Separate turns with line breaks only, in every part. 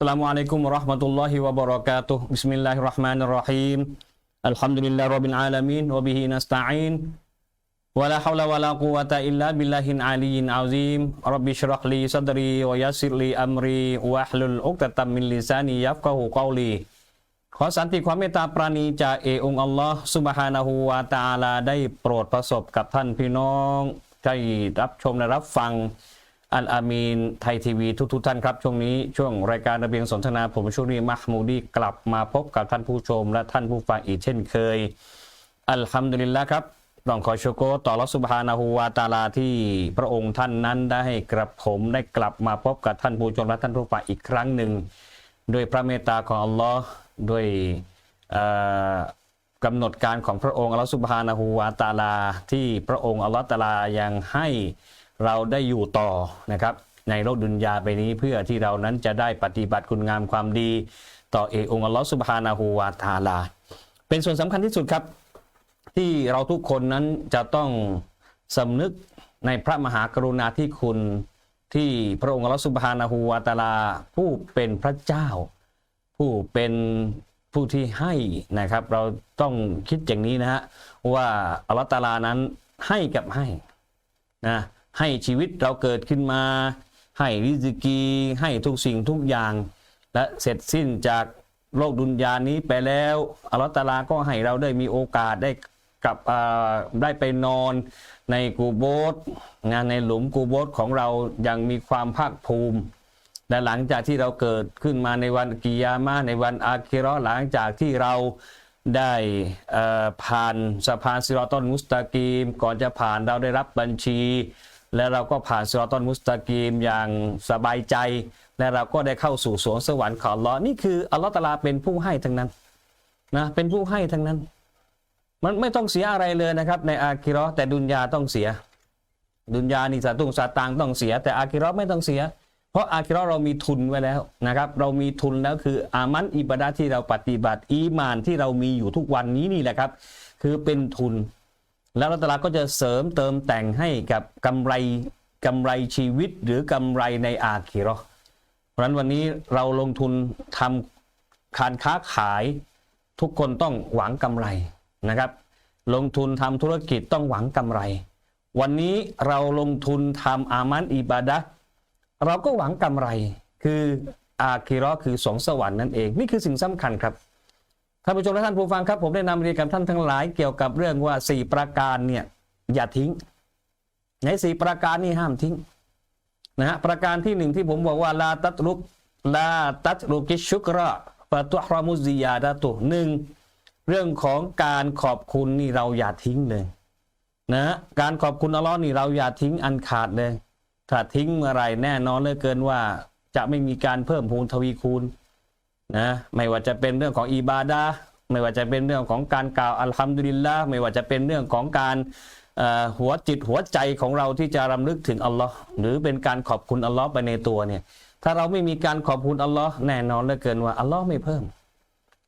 Assalamu alaikum warahmatullahi wabarakatuh. Bismillahirrahmanirrahim. Alhamdulillah rabbil alamin wa bihi nasta'in. Wala hawla wala quwata illa billahin aliyyin azim. Rabbi shrah li sadri wa yassir li amri wa hlul 'uqdatam min lisani yafqahu qawli. ขอสันติความเมตตาปราณีจากเอองค์อัลลอฮ์สุบฮานะฮูวาตาอาลาได้โปรดประสบกับท่านพี่น้องที่รับชมและรับฟัง อัลอามีนไทยทีวีทุกๆท่านครับ ช่วงนี้ช่วงรายการระเบียงสนทนาผมช่วงนี้มัฮมูดีกลับมาพบกับท่านผู้ชม และท่านผู้ฟังอีกเช่นเคย อัลฮัมดุลิลละครับต้องขอชโกต่อรัสุบฮานะฮูวาตาลาที่พระองค์ท่านนั้นได้ให้กระผมได้กลับมาพบกับท่านผู้ชมและท่านผู้ฟังอีกครั้งหนึ่งด้วยพระเมตตาของอัลลอฮ์ด้วยกำหนดการของพระองค์อัลลอฮ์สุบฮานะฮูวาตาลา ที่พระองค์อัลลอฮ์ตาลายังให้ เราได้อยู่ต่อนะครับ ในโลกดุนยาไปนี้เพื่อที่เรานั้นจะได้ปฏิบัติคุณงามความดี ต่อเอกองค์อัลลอฮ์สุบฮานะฮูวาตาลา เป็นส่วนสำคัญที่สุดครับ ที่เราทุกคนนั้นจะต้องสำนึกในพระมหากรุณาธิคุณที่พระองค์อัลลอฮฺสุบฮานะฮูวาตาลา ผู้เป็นพระเจ้า ผู้เป็นผู้ที่ให้นะครับ เราต้องคิดอย่างนี้นะฮะว่าอัลลอฮฺตาลานั้นให้กับให้นะ ให้ชีวิตเราเกิดขึ้นมา ให้ริสกี ให้ทุกสิ่งทุกอย่าง และเสร็จสิ้นจากโลกดุนยานี้ไปแล้วอัลตาลาก็ให้เราได้มีโอกาสได้กลับอ่าได้ไปนอนในกูโบสงานในหลุมกูโบสของเรายังมีความภาคภูมิ และหลังจากที่เราเกิดขึ้นมาในวันกิยามะห์ในวันอาคิราะห์หลังจากที่เราได้อ่อผ่านสะพานซิรอตอนมุสตากีม ก่อนจะผ่านเราได้รับบัญชี และเราก็ผ่านซิรตอนมุสตากีมอย่างสบายใจ และเราก็ได้เข้าสู่สวงสวรรค์ของอัลลอฮ์นี่คืออัลลอฮ์ตาลาเป็นผู้ให้ทั้งนั้นนะเป็นผู้ให้ทั้งนั้น มันไม่ต้องเสียอะไรเลยนะครับ ในอาคิราะห์แต่ดุนยาต้องเสีย ดุนยานี่สาตุงสาตางต้องเสีย แต่อาคิราะห์ไม่ต้องเสีย เพราะอาคิราะห์เรามีทุนไว้แล้วนะครับ เรามีทุนแล้วคืออามันอิบาดะห์ที่เราปฏิบัติอีมานที่เรามีอยู่ทุกวันนี้นี่แหละครับ คือเป็นทุน แล้วอัลลอฮฺตะอาลาก็จะเสริมเติมแต่งให้กับกำไรกำไรชีวิตหรือกำไรในอาคิราะห์เพราะฉะนั้นวันนี้เราลงทุนทำการค้าขายทุกคนต้องหวังกำไรนะครับ ลงทุนทำธุรกิจต้องหวังกำไร วันนี้เราลงทุนทำอามันอิบาดะเราก็หวังกำไร คืออาคิราะห์คือสวงสวรรค์นั่นเอง นี่คือสิ่งสำคัญครับ ท่านผู้ชมและท่านผู้ฟังครับ ผมได้นำเรียนกับท่านทั้งหลายเกี่ยวกับเรื่องว่าสี่ประการเนี่ยอย่าทิ้ง ในสี่ประการนี่ห้ามทิ้งนะฮะประการที่หนึ่งที่ผมบอกว่าลาตัตรุกลาตัตรุกิชุกระปะตุฮรามุซิยาดะตุหนึ่งเรื่องของการขอบคุณนี่เราอย่าทิ้งเลยนะการขอบคุณอัลลอฮ์นี่เราอย่าทิ้งอันขาดเลย ถ้าทิ้งเมื่อไรแน่นอนเลยเกินว่าจะไม่มีการเพิ่มพูนทวีคูณ นะไม่ว่าจะเป็นเรื่องของอิบาดะไม่ว่าจะเป็นเรื่องของการกล่าวอัลฮัมดุลิลละไม่ว่าจะเป็นเรื่องของการหัวจิตหัวใจของเราที่จะรำลึกถึงอัลลอฮ์หรือเป็นการขอบคุณอัลลอฮ์ไปในตัวเนี่ยถ้าเราไม่มีการขอบคุณอัลลอฮ์แน่นอนเหลยเกินว่าอัลลอฮ์ไม่เพิ่ม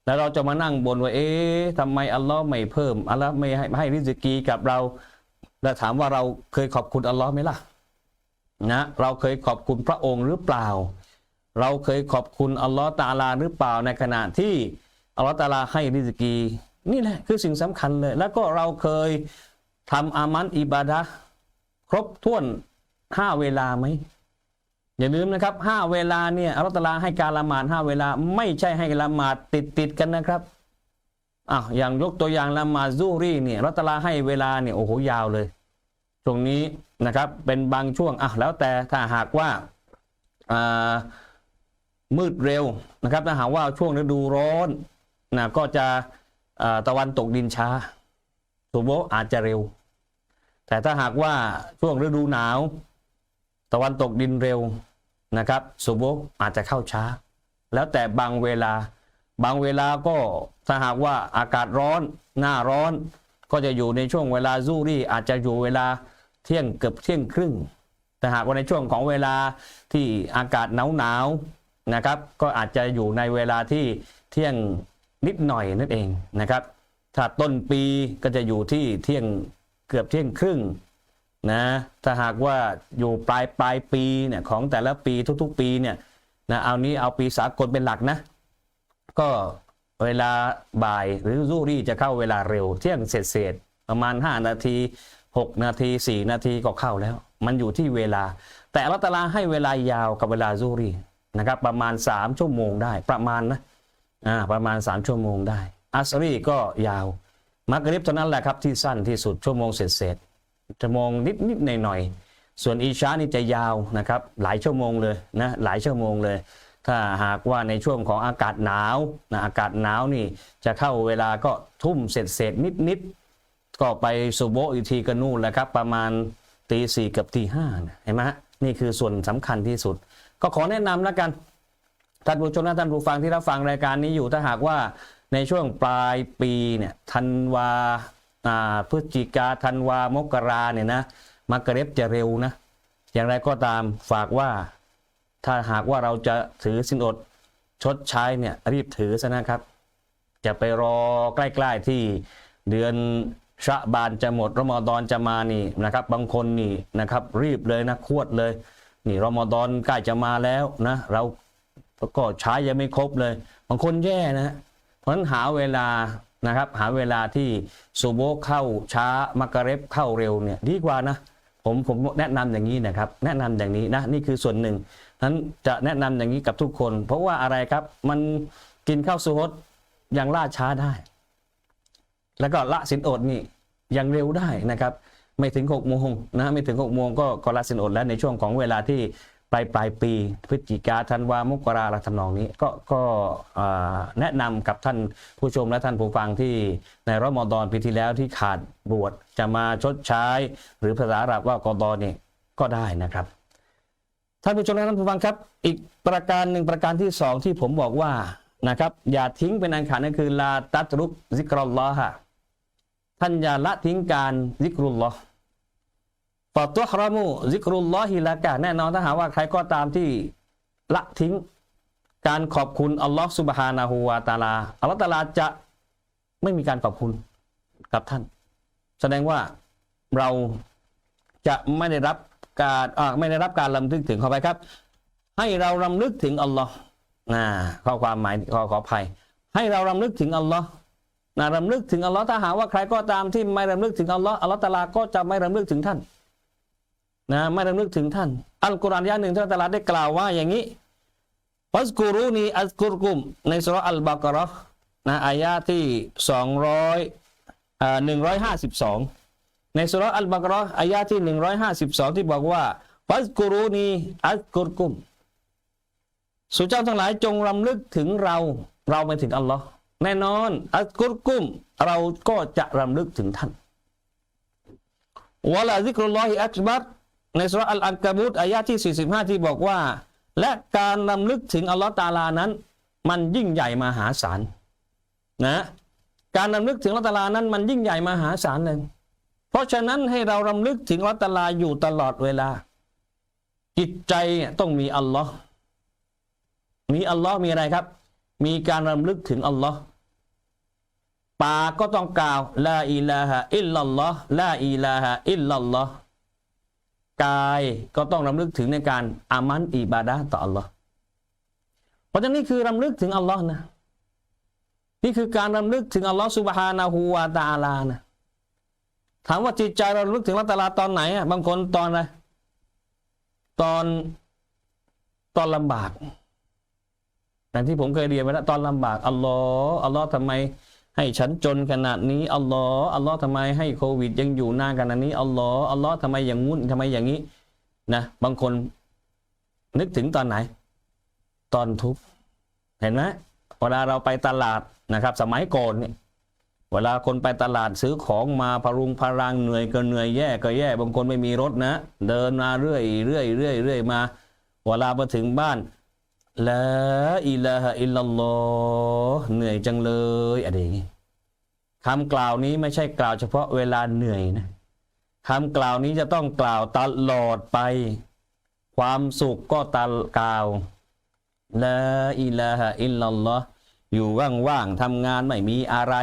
แล้วเราจะมานั่งบนว่าเอ๊ะทำไมอัลลอฮ์ไม่เพิ่มอัลลอฮ์ไม่ให้ให้ริสกีกับเรา แล้วถามว่าเราเคยขอบคุณอัลลอฮ์ไหมล่ะนะเราเคยขอบคุณพระองค์หรือเปล่า เราเคยขอบคุณอัลลอฮ์ตาลาหรือเปล่าในขณะที่อัลลอฮ์ตาลาให้ริสกีนี่แหละคือสิ่งสำคัญเลย แล้วก็เราเคยทำอามันอิบาดะครบถ้วนห้าเวลาไหมอย่าลืมนะครับห้าเวลาเนี่ยอัลลอฮฺตาลาให้การละหมาดห้าเวลา ไม่ใช่ให้ละหมาดติดติดกันนะครับอ้าวอย่างยกตัวอย่างละหมาดซูรี่เนี่ยอัลลอฮฺตาลาให้เวลาเนี่ยโอ้โหยาวเลยตรงนี้นะครับเป็นบางช่วงอะแล้วแต่ถ้าหากว่าอ่า มืดเร็วนะครับถ้าหากว่าช่วงฤดูร้อนนะก็จะตะวันตกดินช้าสุโบฮ์อาจจะเร็ว แต่ถ้าหากว่าช่วงฤดูหนาว ตะวันตกดินเร็วนะครับสุโบอาจจะเข้าช้า แล้วแต่บางเวลา บางเวลาก็ถ้าหากว่าอากาศร้อนหน้าร้อนก็จะอยู่ในช่วงเวลาซูรี่อาจจะอยู่เวลาเที่ยงเกือบเที่ยงครึ่ง แต่หากว่าในช่วงของเวลาที่อากาศหนาวหนาว นะครับ ก็อาจจะอยู่ในเวลาที่เที่ยงนิดหน่อยนั่นเองนะครับ ถ้าต้นปีก็จะอยู่ที่เที่ยงเกือบเที่ยงครึ่งนะถ้าหากว่าอยู่ปลายปลายปีเนี่ยของแต่ละปีทุกๆ ปีเนี่ยนะเอานี้เอาปีสากลเป็นหลักนะ ก็เวลาบ่ายหรือซูรี่จะเข้าเวลาเร็ว เที่ยงเศษเศษๆประมาณ 5 นาที 6 นาที 4 นาทีก็เข้าแล้ว มันอยู่ที่เวลา แต่อัลเลอฮ์ตาลาให้เวลายาวกับเวลาซูรี่ นะครับประมาณ 3 ชั่วโมงได้ประมาณนะอ่าประมาณ 3 ชั่วโมงได้ อัสรีก็ยาวมักริบเท่านั้นแหละครับที่สั้นที่สุดชั่วโมงเศษเศษๆชั่วโมงนิดนิดหน่อยหน่อยๆส่วนอีชานี่จะยาวนะครับหลายชั่วโมงเลยนะหลายชั่วโมงเลย ถ้าหากว่าในช่วงของอากาศหนาวนะอากาศหนาวนี่จะเข้าเวลาก็ทุ่มเสร็จเสร็จนิดนิดๆก็ไปสุโบอีกทีก็นู่นแหละครับประมาณตีสี่กับตีห้านะเห็นไหมฮะนี่คือส่วนสำคัญที่สุด ก็ขอแนะนำแล้วกันท่านผู้ชมและท่านผู้ฟังที่รับฟังรายการนี้อยู่ถ้าหากว่าในช่วงปลายปีเนี่ยธันวาพฤศจิกาธันวามกราเนี่ยนะมักเร็บจะเร็วนะ อย่างไรก็ตามฝากว่า ถ้าหากว่าเราจะถือสินอดชดใช้เนี่ยรีบถือซะนะครับ จะไปรอใกล้ๆที่เดือนชะบานจะหมดรอมฎอนจะมานี่นะครับ บางคนนี่นะครับ รีบเลยนะ ควดเลย นี่รอมฎอนใกล้จะมาแล้วนะเราก็ใช้ยังไม่ครบเลยบางคนแย่นะเพราะฉะนั้นหาเวลานะครับ หาเวลาที่ซูโบเข้าช้ามักกะเร็บเข้าเร็วเนี่ยดีกว่านะผมผมแนะนำอย่างนี้นะครับ แนะนำอย่างนี้นะนี่คือส่วนหนึ่งนั้นจะแนะนำอย่างนี้กับทุกคน เพราะว่าอะไรครับมันกินข้าวสุฮดยังล่าช้าได้ แล้วก็ละสินอดนี่ยังเร็วได้นะครับ ไม่ถึง6กโมงนะไม่ถึง6กโมงก็ก็ละสินอดแล้วในช่วงของเวลาที่ปลายปลายปีพฤศจิกาธันวามกราลักทำนองนี้ก็ก็แนะนำกับท่านผู้ชมและท่านผู้ฟังที่ในรอมฎอนปีที่แล้วที่ขาดบวชจะมาชดใช้ หรือภาษาอาหรับว่ากอดอเนี่ยก็ได้นะครับ ท่านผู้ชมและท่านผู้ฟังครับ อีกประการหนึ่งประการที่สองที่ผมบอกว่านะครับอย่าทิ้งเป็นอันขาดนั่นคือลาตัตรุกซิกรอลลอฮะ ท่านอย่าละทิ้งการซิกรุลลอฮ์ฟอตุฮรามูซิกรุลลอฮิละกะแน่นอนถ้าหากว่าใครก็ตามที่ละทิ้ง การขอบคุณอัลลอฮ์สุบฮานาหูวาตาลาอัลลอฮ์ตาลาจะไม่มีการขอบคุณกับท่าน แสดงว่าเราจะไม่ได้รับการไม่ได้รับการลำลึกถึงขอไปครับ ให้เรารำลึกถึงอัลลอฮ์นะข้อความหมายขอขออภัย ให้เรารำลึกถึงอัลลอฮ์ นะรำลึกถึงอัลลอฮ์ถ้าหาว่าใครก็ตามที่ไม่รำลึกถึงอัลลอฮ์อัลลอฮ์ตาลาก็จะไม่รำลึกถึงท่านนะไม่รำลึกถึงท่าน อัลกุรอานย่าหนึ่งที่อัลลอฮ์ตาลาได้กล่าวว่าอย่างนี้ฟัสกูรูนีอัลกุรกุม ในสุรอัลบากราะนะอายะที่สองร้อยอ่าหนึ่งร้อยห้าสิบสองในสุรอัลบากะเราะห์อายะที่152ที่บอกว่าฟัสกุรูนีอัลกุรกุมสุเจ้าทั้งหลายจงรำลึกถึงเราเราไม่ถึงอัลลอฮ์ แน่นอนอัลกุรกุม เราก็จะรำลึกถึงท่านวะลาซิกรุลลอฮิอักบัรในสุรอัลอันกบูตอายะที่ 45 ที่บอกว่า และการรำลึกถึงอัลลอฮ์ตาลานั้น มันยิ่งใหญ่มหาศาลนะการรำลึกถึงอัลลอฮ์ตาลานั้นมันยิ่งใหญ่มหาศาลเลยเพราะฉะนั้นให้เรารำลึกถึงอัลลอฮ์ตาลาอยู่ตลอดเวลา จิตใจต้องมีอัลลอฮ์มีอัลลอฮ์มีอะไรครับ มีการรำลึกถึงอัลลอฮ์ ปากก็ต้องกล่าวลาอิลาฮะอิลลัลลอฮ์ลาอิลาฮะอิลลัลลอฮ์กายก็ต้องรำลึกถึงในการอามันอิบาดะต่ออัลลอฮ์เพราะฉะนั้นนี่คือรำลึกถึงอัลลอฮ์นะนี่คือการรำลึกถึงอัลลอฮ์สุบฮานะฮูวาตาลานะถามว่าจิตใจเราลึกถึงรัตลาตอนไหนอะบางคนตอนอะไรตอนตอนลำบากอย่างที่ผมเคยเรียนไปแล้วตอนลำบากอัลลอฮ์อัลลอฮ์ทำไม ให้ฉันจนขนาดนี้อัลลอฮ์อัลลอฮ์ทำไมให้โควิด ยังอยู่หน้านขนาดนี้อัลลอฮ์อัลลอฮ์ทำไมอย่างงุ้นทำไมอย่างนี้นะบางคนนึกถึงตอนไหน ตอนทุกข์เห็นไหมเวลาเราไปตลาดนะครับ สมัยก่อนเนี่ยเวลาคนไปตลาดซื้อของมาพรุงพรังเหนื่อยก็เหนื่อยแย่ก็แย่บางคนไม่มีรถนะ เดินมาเรื่อยเรื่อยเรื่อยเรื่อยมา เวลามาถึงบ้าน ละอิลาฮะอิลลัลลอฮ์เหนื่อยจังเลยอะไรอย่างงี้คำกล่าวนี้ไม่ใช่กล่าวเฉพาะเวลาเหนื่อยนะคำกล่าวนี้จะต้องกล่าวตลอดไป ความสุขก็ตกล่าวละอิลาฮะอิลลัลลอฮ์อยู่ว่างๆทำงานไม่มีอะไร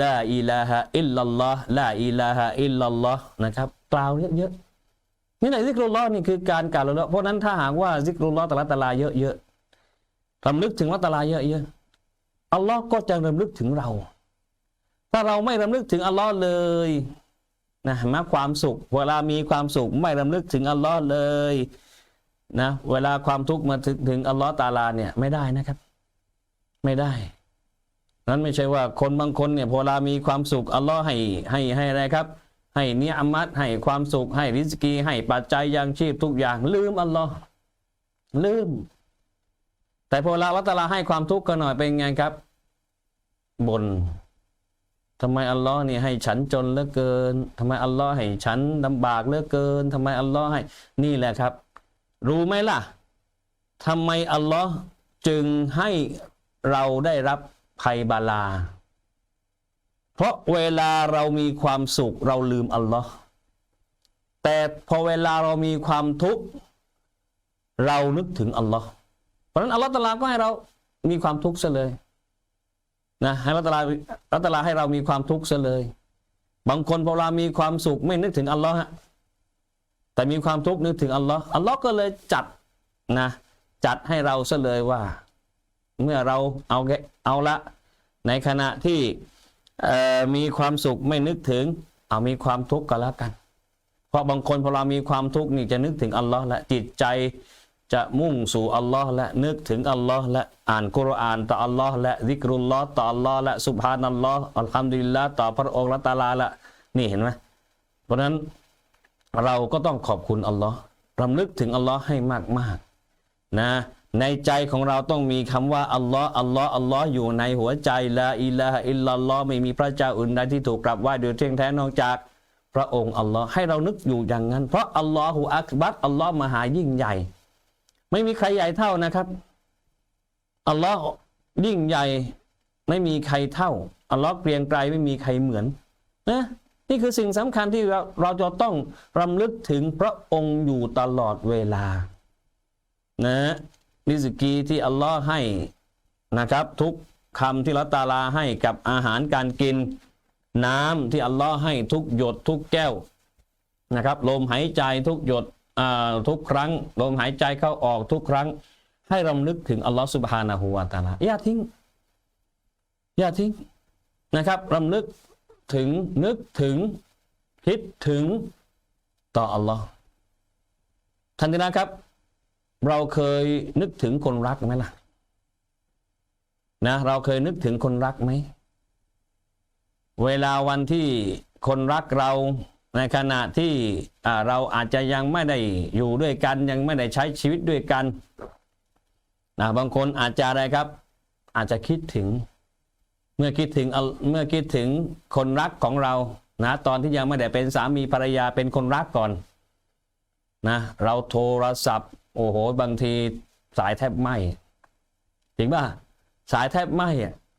ลาอิลาฮะอิลลัลลอฮ์ลาอิลาฮะอิลลัลลอฮ์นะครับ กล่าวเยอะๆนี่ไหนซิกรุลลอฮ์นี่คือการกล่าวละเพราะนั้นถ้าหากว่าซิกรุลลอฮ์ตะละตะลาเยอะๆ รำลึกถึงอัลลอฮ์ตาลาเยอะๆอัลลอฮ์ก็จะรำลึกถึงเรา ถ้าเราไม่รำลึกถึงอัลลอฮ์เลยนะห็นไหมาความสุข เวลามีความสุขไม่รำลึกถึงอัลลอฮ์เลยนะเวลาความทุกข์มาถึงถึงอัลลอฮ์ตาลาเนี่ยไม่ได้นะครับ ไม่ได้ นั้นไม่ใช่ว่าคนบางคนเนี่ยพอเวลามีความสุขอัลลอฮ์ให้ให้ให้อะไรครับ ให้เนียมัตให้ความสุขให้ริสกี ให้ปัจจัยยังชีพทุกอย่าง ลืมอัลลอฮ์ลืม แต่พอเวลาวัตลาให้ความทุกข์กันหน่อยเป็นไงครับบนทำไมอัลลอฮ์นี่ให้ฉันจนเหลือเกินทำไมอัลลอฮ์ให้ฉันลำบากเหลือเกินทำไมอัลลอฮ์ให้นี่แหละครับ รู้ไหมล่ะทำไมอัลลอฮ์จึงให้เราได้รับภัยบาลา เพราะเวลาเรามีความสุขเราลืมอัลลอฮ์แต่พอเวลาเรามีความทุกข์เรานึกถึงอัลลอฮ์ ราะฉะนั้นอัลลอฮ์ตะลาก็ให้เรามีความทุกข์ซะเลยนะให้อัลลอฮ์ตะลาอัลลอฮ์ตะลาให้เรามีความทุกข์ซะเลย บางคนพอเวลามีความสุขไม่นึกถึงอัลลอฮ์ฮะแต่มีความทุกข์นึกถึงอัลลอฮ์อัลลอฮ์ก็เลยจัดนะจัดให้เราซะเลยว่า เมื่อเราเอาแค่เอาละ ในขณะที่มีความสุขไม่นึกถึง เอามีความทุกข์ก็แล้วกัน เพราะบางคนพอเรามีความทุกข์นี่จะนึกถึงอัลลอฮ์และจิตใจ จะมุ่งสู่อัลลอฮ์และนึกถึงอัลลอฮ์และอ่านกุรอานต่ออัลลอฮ์และซิกรุลลอฮ์ต่ออัลลอฮ์และสุบฮานัลลอฮ์อัลฮัมดุลิลละต่อพระองค์ละตาลาละนี่เห็นไหมเพราะนั้นเราก็ต้องขอบคุณอัลลอฮ์รำลึกถึงอัลลอฮ์ให้มากๆนะในใจของเราต้องมีคำว่าอัลลอฮ์อัลลอฮ์อัลลอฮ์อยู่ในหัวใจละอิลาฮะอิลลัลลอฮ์ไม่มีพระเจ้าอื่นใดที่ถูกกราบไหว้โดยเที่ยงแท้นอกจากพระองค์อัลลอฮ์ให้เรานึกอยู่อย่างนั้น เพราะอัลลอฮฺอักบัรอัลลอฮ์มหายิ่งใหญ่ ไม่มีใครใหญ่เท่านะครับอัลลอฮ์ยิ่งใหญ่ไม่มีใครเท่าอัลลอฮ์เกรียงไกรไม่มีใครเหมือนนะนี่คือสิ่งสำคัญที่เราเราจะต้องรำลึกถึงพระองค์อยู่ตลอดเวลานะริสกีที่อัลลอฮ์ให้นะครับ ทุกคำที่ละตาลาให้กับอาหารการกิน น้ำที่อัลลอฮ์ให้ทุกหยดทุกแก้วนะครับ ลมหายใจทุกหยด ทุกครั้งลมหายใจเข้าออกทุกครั้ง ให้รำลึกถึงอัลลอฮ์สุบฮานาหูวาตาลาอย่าทิ้งอย่าทิ้งนะครับรำลึกถึงนึกถึงคิดถึงต่ออัลลอฮ์ท่านที่นะครับ เราเคยนึกถึงคนรักไหมล่ะนะเราเคยนึกถึงคนรักไหม เวลาวันที่คนรักเรา ในขณะที่เราอาจจะยังไม่ได้อยู่ด้วยกัน ยังไม่ได้ใช้ชีวิตด้วยกันนะบางคนอาจจะอะไรครับ อาจจะคิดถึง เมื่อคิดถึงเมื่อคิดถึงคนรักของเรานะตอนที่ยังไม่ได้เป็นสามีภรรยาเป็นคนรักก่อนนะเราโทรศัพท์ โอ้โห บางทีสายแทบไหมจริงป่ะสายแทบไหม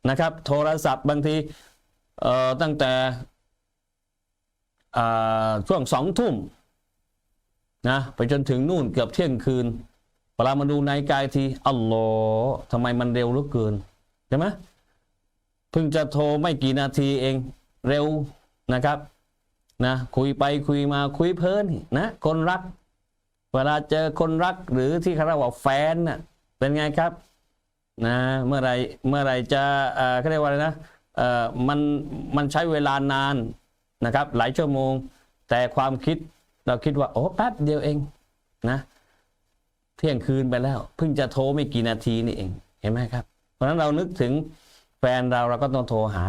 นะครับ โทรศัพท์บางทีเอ่อตั้งแต่ ช่วงสองทุ่มนะไปจนถึงนู่นเกือบเที่ยงคืนเวลามาดูในกายทีอัลลอฮ์ทำไมมันเร็วเหลือเกินใช่ไหมเพิ่งจะโทรไม่กี่นาทีเองเร็วนะครับนะคุยไปคุยมาคุยเพลินนะคนรัก เวลาเจอคนรักหรือที่เขาเรียกว่าแฟนน่ะเป็นไงครับนะเมื่อไรเมื่อไรจะเออเขาเรียกว่าอะไรนะเออมันมันใช้เวลานาน นะครับหลายชั่วโมง แต่ความคิดเราคิดว่าโอ้แป๊บเดียวเองนะเที่ยงคืนไปแล้ว เพิ่งจะโทรไม่กี่นาทีนี่เองเห็นไหมครับ เพราะฉะนั้นเรานึกถึงแฟนเราเราก็ต้องโทรหา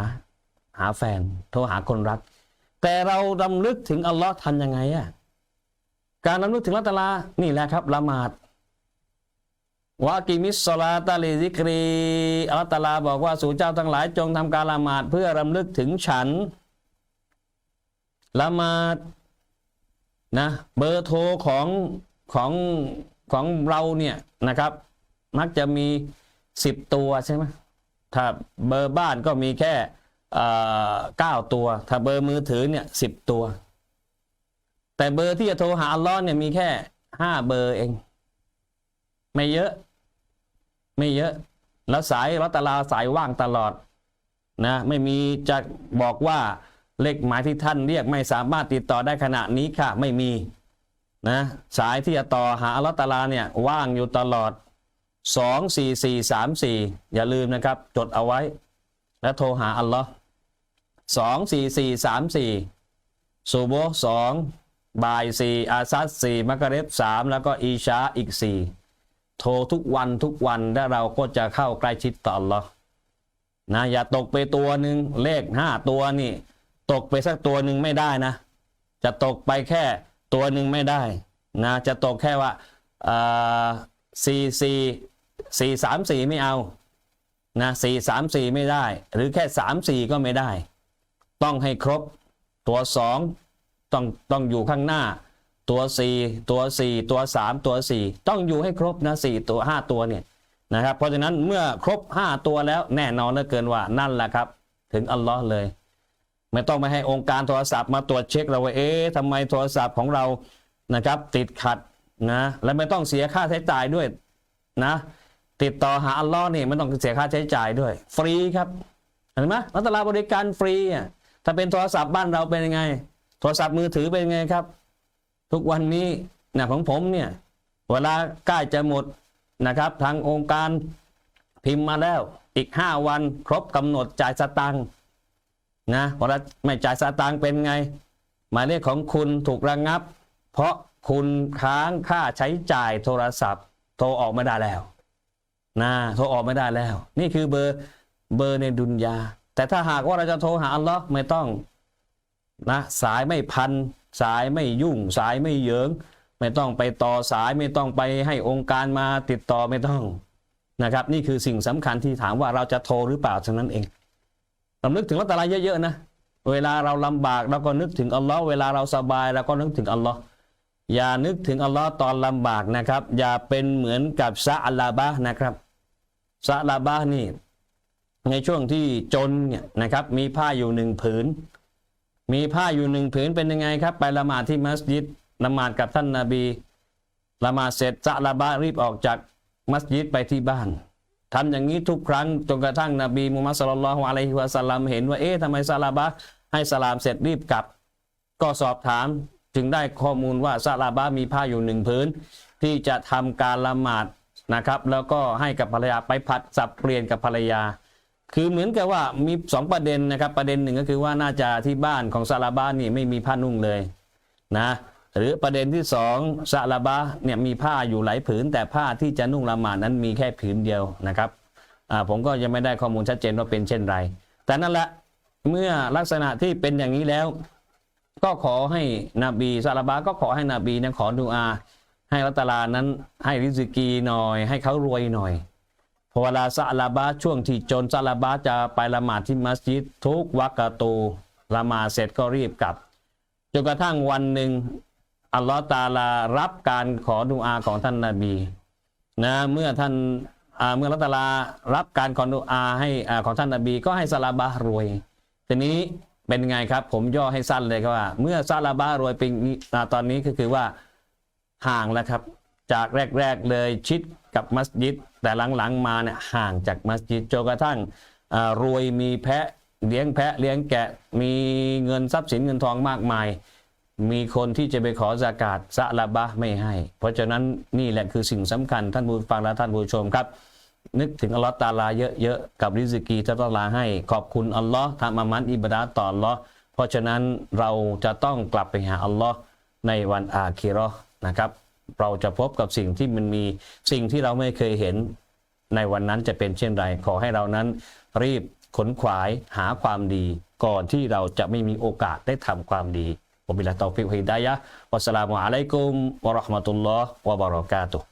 หาแฟน โทรหาคนรัก แต่เราดำลึกถึงอัลลอฮ์ทันยังไงอะการนำลึกถึงละตลานี่แหละครับละหมาดวากิมิสซลาตาลิซิกรีอัลตลาบอกว่าสู่เจ้าทั้งหลายจงทำการละหมาดเพื่อรำลึกถึงฉัน ละมาดนะเบอร์โทรของของของเราเนี่ยนะครับ มักจะมีสิบตัวใช่ไหมถ้าเบอร์บ้านก็มีแค่เก้าตัว ถ้าเบอร์มือถือเนี่ยสิบตัว แต่เบอร์ที่จะโทรหาอัลลอฮ์เนี่ยมีแค่ห้าเบอร์เอง ไม่เยอะ ไม่เยอะ แล้วสายรัตลาสายว่างตลอดนะ ไม่มีจะบอกว่า เลขหมายที่ท่านเรียกไม่สามารถติดต่อได้ขณะนี้ค่ะ ไม่มีนะสายที่จะต่อหาอัลลอฮ์ตาลาเนี่ยว่างอยู่ตลอดสองสี่สี่สามสี่อย่าลืมนะครับ จดเอาไว้ และโทรหาอัลลอฮ์สองสี่สี่สามสี่ซูโบสองบ่ายสี่อาซัดสี่มักกะเร็บสามแล้วก็อีชาอีกสี่โทรทุกวันทุกวันแล้วเราก็จะเข้าใกล้ชิดต่ออัลลอฮ์นะอย่าตกไปตัวหนึ่งเลขห้าตัวนี่ ตกไปสักตัวหนึ่งไม่ได้นะ จะตกไปแค่ตัวหนึ่งไม่ได้นะจะตกแค่ว่าสี่สี่สี่สามสี่ไม่เอานะสี่สามสี่ไม่ได้ หรือแค่สามสี่ก็ไม่ได้ ต้องให้ครบตัวสองต้องต้องอยู่ข้างหน้า ตัวสี่ตัวสี่ตัวสามตัวสี่ต้องอยู่ให้ครบนะสี่ตัวห้าตัวเนี่ยนะครับเพราะฉะนั้นเมื่อครบห้าตัวแล้วแน่นอนเหลือเกินว่านั่นแหละครับ ถึงอัลลอฮ์เลย ไม่ต้องไปให้องค์การโทรศัพท์มาตรวจเช็คเราว่าเอ๊ะทำไมโทรศัพท์ของเรานะครับ ติดขัดนะและไม่ต้องเสียค่าใช้จ่ายด้วยนะ ติดต่อหาอัลลอฮ์นี่ไม่ต้องเสียค่าใช้จ่ายด้วย ฟรีครับเห็นไหมรัตลาบริการฟรีอะถ้าเป็นโทรศัพท์บ้านเราเป็นยังไง โทรศัพท์มือถือเป็นยังไงครับ ทุกวันนี้นะของผมเนี่ยเวลาใกล้จะหมดนะครับ ทางองค์การพิมพ์มาแล้วอีก 5 วันครบกำหนดจ่ายสตังค์ นะพอเราไม่จ่ายสตังค์เป็นไง หมายเลขของคุณถูกระงงับ เพราะคุณค้างค่าใช้จ่ายโทรศัพท์ โทรออกไม่ได้แล้วนะโทรออกไม่ได้แล้ว นี่คือเบอร์เบอร์ในดุนยา แต่ถ้าหากว่าเราจะโทรหาอัลลอฮ์ไม่ต้องนะสายไม่พัน สายไม่ยุ่ง สายไม่เยิงไม่ต้องไปต่อสายไม่ต้องไปให้องค์การมาติดต่อไม่ต้องนะครับ นี่คือสิ่งสำคัญที่ถามว่าเราจะโทรหรือเปล่าเท่านั้นเอง เรานึกถึงวัตลาเยอะๆนะ เวลาเราลำบากเราก็นึกถึงอัลลอฮ์เวลาเราสบายเราก็นึกถึงอัลลอฮ์อย่านึกถึงอัลลอฮ์ตอนลำบากนะครับ อย่าเป็นเหมือนกับซาอัลลาบะนะครับซาอัลลาบะนี่ ในช่วงที่จนเนี่ยนะครับ มีผ้าอยู่หนึ่งผืน มีผ้าอยู่หนึ่งผืนเป็นยังไงครับ ไปละหมาดที่มัสยิดละหมาดกับท่านนาบีละหมาดเสร็จซาอัลลาบะรีบออกจากมัสยิดไปที่บ้าน ทำอย่างนี้ทุกครั้งจนกระทั่งนบีมุฮัมมัดสุลลัลลอฮุอะลัยฮิวะสัลลัมเห็นว่าเอ๊ะทำไมซาลาบะให้สลามเสร็จรีบกลับ ก็สอบถามจึงได้ข้อมูลว่าซาลาบะมีผ้าอยู่หนึ่งผืนที่จะทำการละหมาดนะครับ แล้วก็ให้กับภรรยาไปผัดสับเปลี่ยนกับภรรยา คือเหมือนกับว่ามีสองประเด็นนะครับประเด็นหนึ่งก็คือว่าน่าจะที่บ้านของซาลาบะห์นี่ไม่มีผ้านุ่งเลยนะ หรือประเด็นที่สองซาลาบะเนี่ยมีผ้าอยู่หลายผืน แต่ผ้าที่จะนุ่งละหมาดนั้นมีแค่ผืนเดียวนะครับผมก็ยังไม่ได้ข้อมูลชัดเจนว่าเป็นเช่นไร แต่นั่นแหละเมื่อลักษณะที่เป็นอย่างนี้แล้ว ก็ขอให้นบีซาลาบะก็ขอให้นบีนั้นขอดุอา ให้รัตตาลานั้นให้ริสกีหน่อย ให้เขารวยหน่อยพอเวลาซาลาบะช่วงที่จนซาลาบะจะไปละหมาดที่มัสยิดทุกวักกะตูละหมาดเสร็จก็รีบกลับจนกระทั่งวันหนึ่ง อัลลอฮ์ตาลารับการขอดุอาของท่านนาบีนะเมื่อท่านเมื่อรัตตาลารับการขอดุอาให้อาของท่านนาบี ก็ให้ซาลาบะรวย ทีนี้เป็นไงครับ ผมย่อให้สั้นเลยครับว่า เมื่อซาลาบะรวยเป็นตอนนี้ก็คือว่าห่างแล้วครับ จากแรก ๆเลยชิดกับมัสยิด แต่หลังๆมาเนี่ยห่างจากมัสยิดจนกระทั่งรวยมีแพะเลี้ยงแพะเลี้ยงแกะมีเงินทรัพย์สินเงินทองมากมาย มีคนที่จะไปขอสากาศซะละบะไม่ให้ เพราะฉะนั้นนี่แหละคือสิ่งสำคัญท่านผู้ฟังและท่านผู้ชมครับ นึกถึงอัลลอฮ์ตาลาเยอะๆกับริสกีที่อัลลอฮ์ให้ ขอบคุณอัลลอฮ์ทำอามันอิบดาต่ออัลลอฮ์เพราะฉะนั้นเราจะต้องกลับไปหาอัลลอฮ์ในวันอาคีราะห์นะครับเราจะพบกับสิ่งที่มันมีสิ่งที่เราไม่เคยเห็นในวันนั้นจะเป็นเช่นไร ขอให้เรานั้นรีบขนขวายหาความดี ก่อนที่เราจะไม่มีโอกาสได้ทำความดี วะบิลลาฮิ